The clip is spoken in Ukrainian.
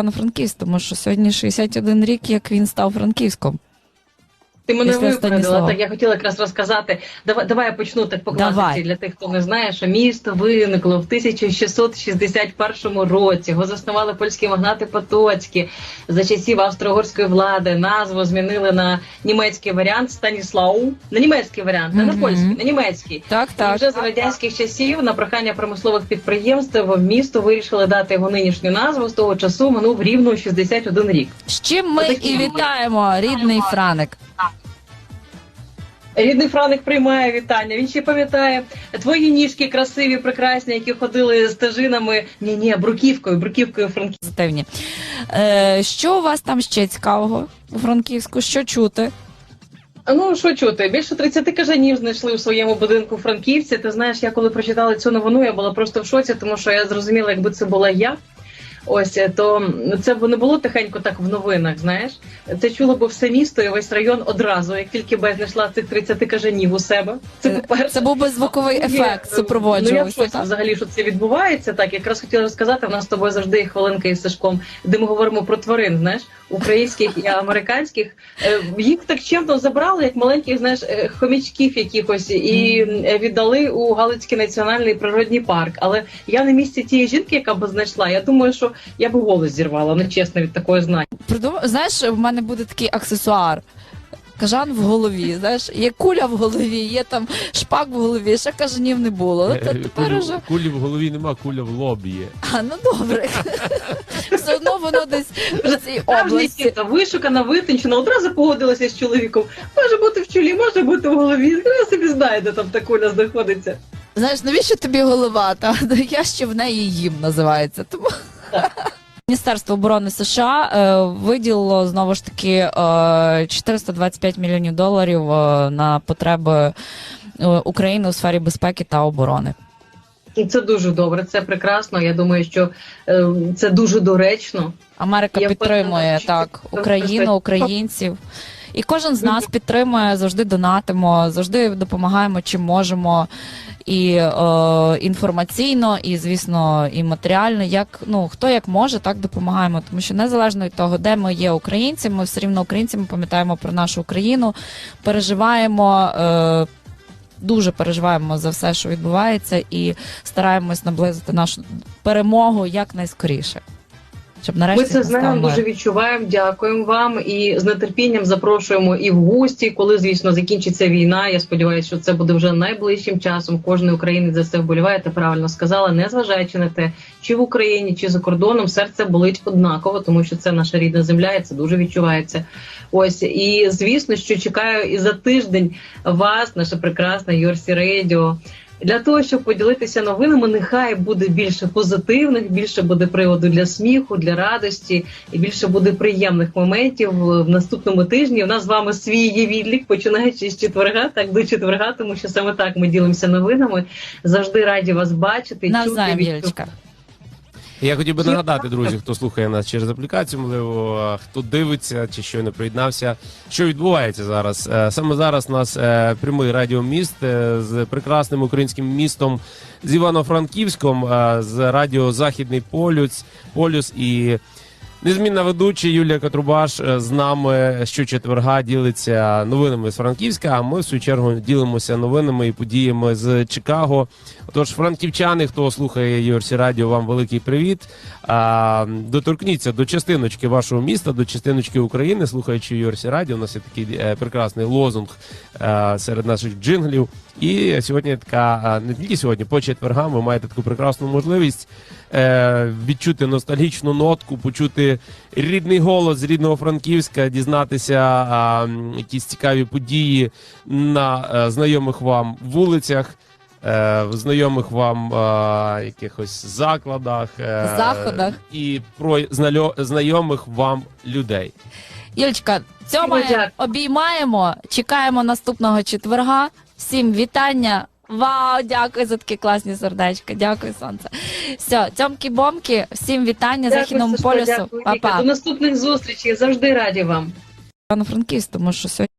Івано-Франківськ, тому що сьогодні 61 рік, як він став Франківськом. Ти мене випередила. Так я хотіла якраз розказати. Давай, давай я почну так по класиці для тих, хто не знає, що місто виникло в 1661 році. Його заснували польські магнати Потоцькі за часів австро-угорської влади. Назву змінили на німецький варіант Станіслау. На німецький варіант, не на польський, на німецький. Так, І так. вже за радянських часів на прохання промислових підприємств в місто вирішили дати його нинішню назву. З того часу минув рівно 61 рік. З чим ми Отакі і вітаємо, рідний Франик. Рідний Франик приймає вітання. Він ще пам'ятає твої ніжки красиві, прекрасні, які ходили стежинами. Ні, ні, бруківкою, бруківкою Франківська. Е, що у вас там ще цікавого у Франківську? Що чути? Ну що чути? Більше 30 кажанів знайшли у своєму будинку Франківці. Ти знаєш, я коли прочитала цю новину, я була просто в шоці, тому що я зрозуміла, якби це була я. Ось то це б не було тихенько так в новинах. Знаєш, це чуло б все місто і весь район одразу, як тільки б я знайшла цих 30 кажанів у себе. Це перше. Це був би звуковий а, ефект, Ну я супроводжувався. так? взагалі, що це відбувається. Так, якраз хотіла розказати. В нас з тобою завжди є хвилинка із Сашком, де ми говоримо про тварин, знаєш, українських і американських. Е, Їх так чемно забрали, як маленьких, знаєш, хомічків, хомячків якихось, і е, віддали у Галицький національний природний парк. Але я на місці тієї жінки, яка б знайшла, я думаю, що я б голос зірвала, нечесно від такої знання. Знаєш, в мене буде такий аксесуар. Кажан в голові, знаєш, є куля в голові, є там шпак в голові, ще кажанів не було. Ну, то тепер Кулі, уже. кулі в голові нема, куля в лобі є. А, ну добре. Все одно воно десь в цій області. вишукана, витончена, одразу погодилася з чоловіком. Може бути в чолі, може бути в голові. Я собі знаю, де там та куля знаходиться. Знаєш, навіщо тобі голова? Та я ще в неї їм називається. Тому Міністерство оборони США е, виділило знову ж таки е, 425 мільйонів доларів на потреби е, України у сфері безпеки та оборони. І це дуже добре, це прекрасно. Я думаю, що е, це дуже доречно. Америка Я підтримує впевнена, так Україну, українців. І кожен з нас підтримує, завжди донатимо, завжди допомагаємо чим можемо. І е, інформаційно, і звісно, і матеріально. Як ну хто як може, так допомагаємо. Тому що незалежно від того, де ми є українцями, ми все рівно українці, ми пам'ятаємо про нашу Україну, переживаємо. Е, Дуже переживаємо за все, що відбувається, і стараємось наблизити нашу перемогу якнайскоріше. Щоб нарешті Ми це знаємо, дуже відчуваємо. Дякуємо вам і з нетерпінням запрошуємо і в гості, коли звісно закінчиться війна. Я сподіваюся, що це буде вже найближчим часом. Кожен українець за це вболіває. Ти правильно сказала, незважаючи на те, чи в Україні, чи за кордоном, серце болить однаково, тому що це наша рідна земля, і це дуже відчувається. Ось і звісно, що чекаю і за тиждень вас, наша прекрасна Йорсі Рейдіо. Для того щоб поділитися новинами, нехай буде більше позитивних, більше буде приводу для сміху, для радості, і більше буде приємних моментів в наступному тижні. У нас з вами свій є відлік, починаючи з четверга, так до четверга, тому що саме так ми ділимося новинами. Завжди раді вас бачити. Навзаєм, чути, Юлечка. Я хотів би нагадати, друзі, хто слухає нас через аплікацію, можливо, хто дивиться чи щойно приєднався. Що відбувається зараз? Е, Саме зараз у нас е, прямий радіоміст е, з прекрасним українським містом з Івано-Франківськом, з радіо Західний Полюс, Полюс і. Незмінна ведуча Юлія Катрубаш е, з нами щочетверга ділиться новинами з Франківська. А ми в свою чергу ділимося новинами і подіями з Чикаго. Отож, франківчани, хто слухає Юрсі Радіо, вам великий привіт. Доторкніться до частиночки вашого міста, до частиночки України, слухаючи Юрсі Радіо. У нас є такий е, прекрасний лозунг е, серед наших джинглів. І сьогодні така не тільки сьогодні, по четвергам ви маєте таку прекрасну можливість відчути ностальгічну нотку, почути рідний голос з рідного Франківська, дізнатися а, якісь цікаві події на е, знайомих вам вулицях. е, В знайомих вам е, якихось закладах е, Заходах. і про знальо- знайомих вам людей. Юлечка, цьому Дякую. обіймаємо. Чекаємо наступного четверга. Всім вітання. Вау, дякую за такі класні сердечка. Дякую, сонце. Все, цьомкі бомки, всім вітання західному Сашко, полюсу. дякую, Па-па. До наступних зустрічей. Завжди раді вам. Пану Франківськ, тому що сьогодні.